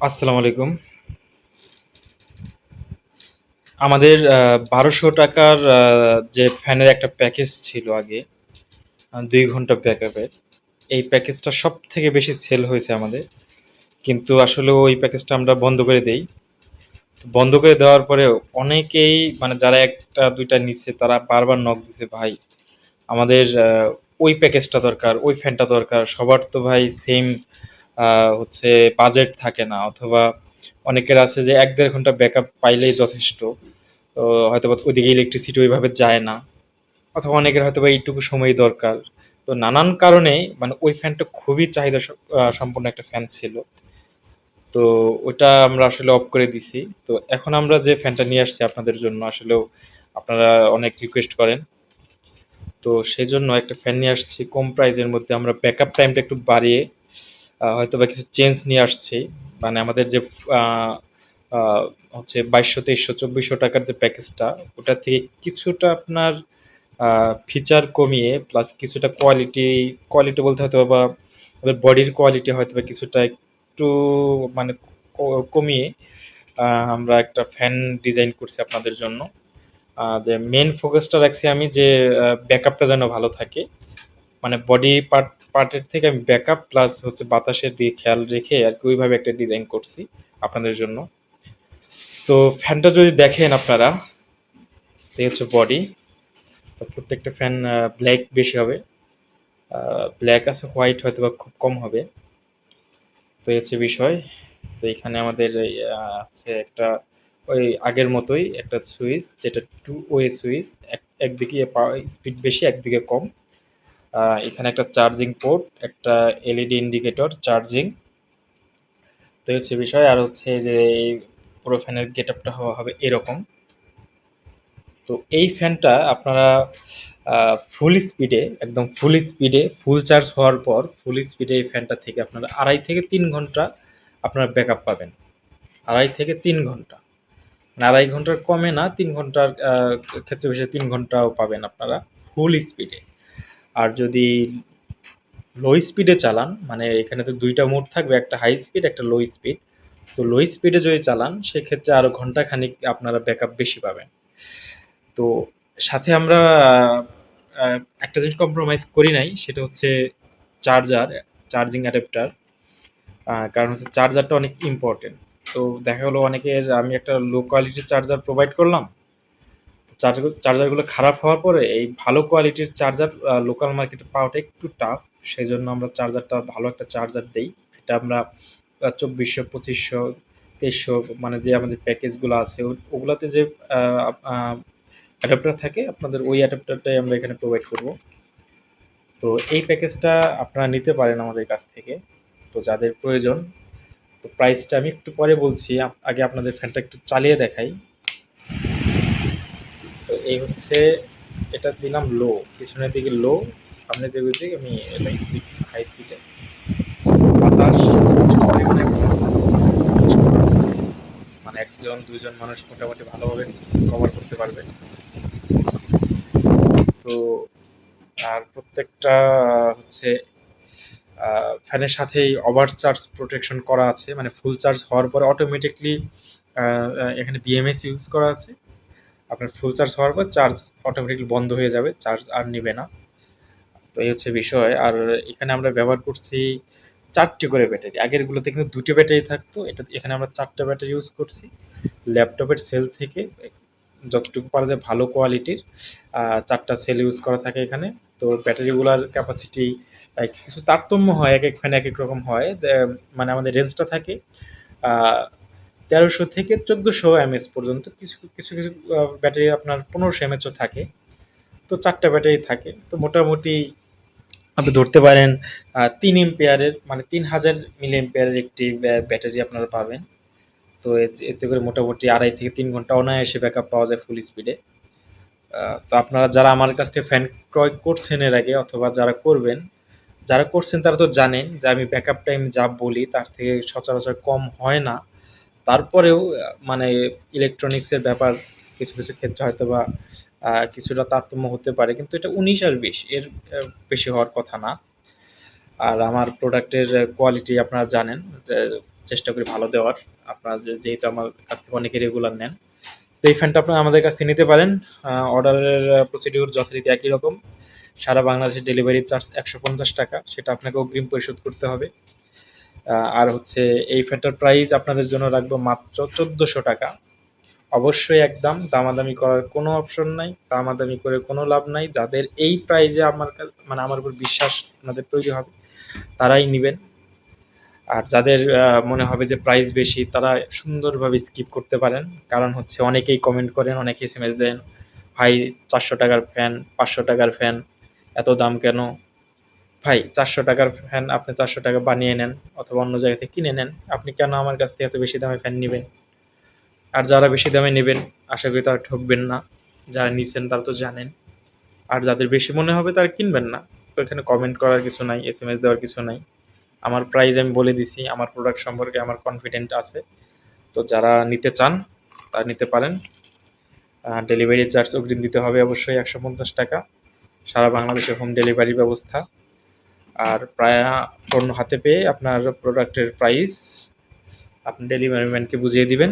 আসসালামু আলাইকুম। আমাদের বারোশো টাকার যে ফ্যানের একটা প্যাকেজ ছিল আগে, দুই ঘণ্টা ব্যাকআপের। এই প্যাকেজটা সব থেকে বেশি সেল হয়েছে আমাদের। কিন্তু আসলে ওই প্যাকেজটা আমরা বন্ধ করে দেই। বন্ধ করে দেওয়ার পরে অনেকেই মানে যারা একটা দুইটা নিচ্ছে তারা বারবার নখ দিছে, "ভাই আমাদের ওই প্যাকেজটা দরকার, ওই ফ্যানটা দরকার।" সবার তো ভাই সেম হচ্ছে বাজেট থাকে না, অথবা অনেকের আছে যে এক দেড় ঘণ্টা ব্যাকআপ পাইলেই যথেষ্ট। তো হয়তোবা ওইদিকে ইলেকট্রিসিটি ওইভাবে যায় না। অথবা অনেকের হয়তোবা এইটুকু সময় দরকার। তো নানান কারণে মানে ওই ফ্যানটা খুবই চাহিদা সম্পন্ন একটা ফ্যান ছিল। তো ওটা আমরা আসলে অফ করে দিছি। তো এখন আমরা যে ফ্যানটা নিয়ে আসছি আপনাদের জন্য, আসলেও আপনারা অনেক রিকোয়েস্ট করেন। তো সেই জন্য একটা ফ্যান নিয়ে আসছি কম প্রাইসের মধ্যে আমরা ব্যাকআপ টাইমটা একটু বাড়িয়ে আ হয়তোবা কিছু চেঞ্জ নিয়ে আসছি। মানে আমাদের যে হচ্ছে বাইশশো তেইশশো চব্বিশশো টাকার যে প্যাকেজটা ওটা থেকে কিছুটা আপনার ফিচার কমিয়ে প্লাস কিছুটা কোয়ালিটি, কোয়ালিটি বলতে হয়তোবা ওদের বডির কোয়ালিটি হয়তো বা কিছুটা একটু মানে কমিয়ে আমরা একটা ফ্যান ডিজাইন করছি আপনাদের জন্য। যে মেন ফোকাসটা রাখছি আমি যে ব্যাকআপটা যেন ভালো থাকে। মানে বডি পার্ট পার্টের থেকে আমি ব্যাকআপ প্লাস হচ্ছে বাতাসের দিকে খেয়াল রেখে আর কি ওইভাবে একটা ডিজাইন করছি আপনাদের জন্য। তো ফ্যানটা যদি দেখেন আপনারা, এই হচ্ছে বডি। তো প্রত্যেকটা ফ্যান ব্ল্যাক বেশি হবে। ব্ল্যাক আছে, হোয়াইট হয়তো বা খুব কম হবে। তো এই হচ্ছে বিষয়। তো এখানে আমাদের হচ্ছে একটা ওই আগের মতোই একটা সুইচ যেটা 2 ওয়ে সুইচ। এক একদিকে স্পিড বেশি, একদিকে কম। এখানে একটা চার্জিং পোর্ট, একটা এলইডি ইন্ডিকেটর, চার্জিং। তো হচ্ছে বিষয়। আর হচ্ছে যে এই পুরো ফ্যানের গেটআপটা হওয়া হবে এরকম। তো এই ফ্যানটা আপনারা ফুল স্পিডে একদম ফুল স্পিডে ফুল চার্জ হওয়ার পর ফুল স্পিডে এই ফ্যানটা থেকে আপনারা ২.৫ থেকে তিন ঘণ্টা আপনারা ব্যাকআপ পাবেন। ২.৫ থেকে তিন ঘণ্টা। না ২.৫ ঘণ্টার কমে না তিন ঘণ্টার ক্ষেত্রে বেশি তিন ঘন্টাও পাবেন আপনারা ফুল স্পিডে। আর যদি লো স্পিডে চালান মানে এখানে তো দুইটা মোড থাকবে, একটা হাই স্পিড, একটা লো স্পিড। তো লো স্পিডে যদি চালান সেক্ষেত্রে আরও ঘন্টাখানিক আপনারা ব্যাকআপ বেশি পাবেন। তো সাথে আমরা একটা জিনিস কম্প্রোমাইজ করি নাই সেটা হচ্ছে চার্জার, চার্জিং অ্যাডাপ্টার। কারণ হচ্ছে চার্জারটা অনেক ইম্পর্টেন্ট তো দেখা গেলো অনেকের আমি একটা লো কোয়ালিটির চার্জার প্রোভাইড করলাম। চার্জার চার্জারগুলো খারাপ হওয়ার পরে এই ভালো কোয়ালিটির চার্জার লোকাল মার্কেটে পাওয়াটা একটু টাফ। সেই জন্য আমরা চার্জারটা ভালো একটা চার্জার দেই। এটা আমরা চব্বিশশো, পঁচিশশো, তেইশশো মানে যে আমাদের প্যাকেজগুলো আছে ওগুলাতে যে অ্যাডাপ্টার থাকে, আপনাদের ওই অ্যাডাপ্টারটাই আমরা এখানে প্রোভাইড করব। তো এই প্যাকেজটা আপনারা নিতে পারেন আমাদের কাছ থেকে। তো যাদের প্রয়োজন, তো প্রাইসটা আমি একটু পরে বলছি। আগে আপনাদের ফ্যানটা একটু চালিয়ে দেখাই। এই হচ্ছে এটা দিলাম লো, পিছনের দিকে লো, সামনের দিকে আমি এটা স্পিড হাই স্পিডে। বাতাস মানে ১ জন ২ জন মানুষ মোটামুটি ভালোভাবে কভার করতে পারবে। তো আর প্রত্যেকটা হচ্ছে ফ্যানের সাথেই ওভার চার্জ প্রোটেকশন করা আছে। মানে ফুল চার্জ হওয়ার পরে অটোমেটিকলি এখানে বিএমএস ইউজ করা আছে। আপনার ফুল চার্জ হওয়ার পর চার্জ অটোমেটিকলি বন্ধ হয়ে যাবে। চার্জ আর নেবে না। তো এই হচ্ছে বিষয়। আর এখানে আমরা ব্যবহার করছি চারটি করে ব্যাটারি। আগেরগুলোতে কিন্তু দুটি ব্যাটারি থাকতো। এটা এখানে আমরা ৪ টা ব্যাটারি ইউজ করছি। ল্যাপটপের সেল থেকে, যতটুকু পারা যায় ভালো কোয়ালিটির আ ৪ টা সেল ইউজ করা থাকে এখানে। তো ব্যাটারিগুলার ক্যাপাসিটি কিছু তারতম্য হয়। একেক ফ্যানে এক রকম হয়। মানে আমাদের রেঞ্জটা থাকে ১৩০০ থেকে ১৪০০ এমএএইচ পর্যন্ত। কিছু, কিছু, কিছু ব্যাটারি আপনার ১৫০০ এমএএইচও থাকে। তো চারটা ব্যাটারি থাকে। তো মোটামুটি আপনি ধরতে পারেন তিন ৩ এম্পিয়ারের মানে ৩০০০ মিলি এম্পিয়ারের একটি ব্যা ব্যাটারি আপনারা পাবেন। তো এতে করে মোটামুটি ২.৫ থেকে তিন ঘণ্টা অনায়াসে ব্যাকআপ পাওয়া যায় ফুল স্পিডে। তো আপনারা যারা আমার কাছ থেকে ফ্যান ক্রয় করছেন এর আগে অথবা যারা করবেন, যারা করছেন তারা তো জানেন যে আমি ব্যাকআপ টাইম যা বলি তার থেকে সচরাচর কম হয় না। তারপরেও মানে ইলেকট্রনিক্সের ব্যাপার কিছু, কিছু ক্ষেত্রে হয়তো বা কিছুটা তারতম্য হতে পারে। কিন্তু এটা ১৯ আর ২০ এর বেশি হওয়ার কথা না। আর আমার প্রোডাক্টের কোয়ালিটি আপনারা জানেন চেষ্টা করি ভালো দেওয়ার। আপনারা যেহেতু আমার কাছ থেকে অনেকে রেগুলার নেন। তো এই ফ্যানটা আপনারা আমাদের কাছ থেকে নিতে পারেন। অর্ডারের প্রসিডিউর যথারীতি একই রকম। সারা বাংলাদেশে ডেলিভারি চার্জ একশো পঞ্চাশ টাকা সেটা আপনাকে অগ্রিম পরিশোধ করতে হবে। আর হচ্ছে এই ফ্যানটার প্রাইস আপনাদের জন্য রাখব মাত্র চোদ্দোশো টাকা। অবশ্যই একদম দামাদামি করার কোনো অপশন নাই, দামাদামি করে কোনো লাভ নাই। যাদের এই প্রাইজে আমার মানে আমার উপর বিশ্বাস আপনাদের তৈরি হবে, তারাই নেবেন। আর যাদের মনে হবে যে প্রাইস বেশি, তারা সুন্দরভাবে স্কিপ করতে পারেন। কারণ হচ্ছে অনেকেই কমেন্ট করেন, অনেকে এস এম এস দেন, ভাই, চারশো টাকার ফ্যান পাঁচশো টাকার ফ্যান এত দাম কেন? ভাই, চারশো টাকার ফ্যান আপনি চারশো টাকা বানিয়ে নেন অথবা অন্য জায়গা থেকে কিনে নেন। আপনি কেন আমার কাছ থেকে এত বেশি দামে ফ্যান নেবেন? আর যারা বেশি দামে নেবেন, আশা করি তারা ঠকবেন না। যারা নিছেন তারা তো জানেন। আর যাদের বেশি মনে হবে তারা কিনবেন না। তো এখানে কমেন্ট করার কিছু নাই এস এম এস দেওয়ার কিছু নাই। আমার প্রাইস আমি বলে দিছি, আমার প্রোডাক্ট সম্পর্কে আমার কনফিডেন্ট আছে। তো যারা নিতে চান, তারা নিতে পারেন। ডেলিভারি চার্জ অগ্রিম দিতে হবে অবশ্যই একশো পঞ্চাশ টাকা। সারা বাংলাদেশে হোম ডেলিভারি ব্যবস্থা। আর প্রায় পণ্য হাতে পেয়ে আপনার প্রোডাক্টের প্রাইস আপনি ডেলিভারি ম্যানকে বুঝিয়ে দিবেন।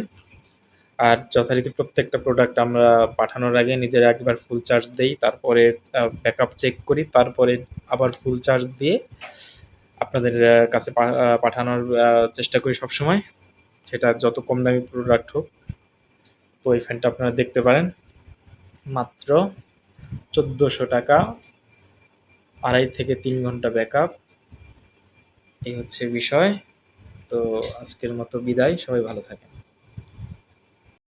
আর যথারীতি প্রত্যেকটা প্রোডাক্ট আমরা পাঠানোর আগে নিজেরা একবার ফুল চার্জ দেই, তারপরে ব্যাকআপ চেক করি, তারপরে আবার ফুল চার্জ দিয়ে আপনাদের কাছে পাঠানোর চেষ্টা করি সবসময়। সেটা যত কম দামি প্রোডাক্ট হোক, তো এই ফ্যানটা আপনারা দেখতে পারেন। মাত্র চোদ্দোশো টাকা আড়াই থেকে তিন ঘণ্টা ব্যাকআপ। এই হচ্ছে বিষয়। তো আজকের মতো বিদায়। সবাই ভালো থাকেন।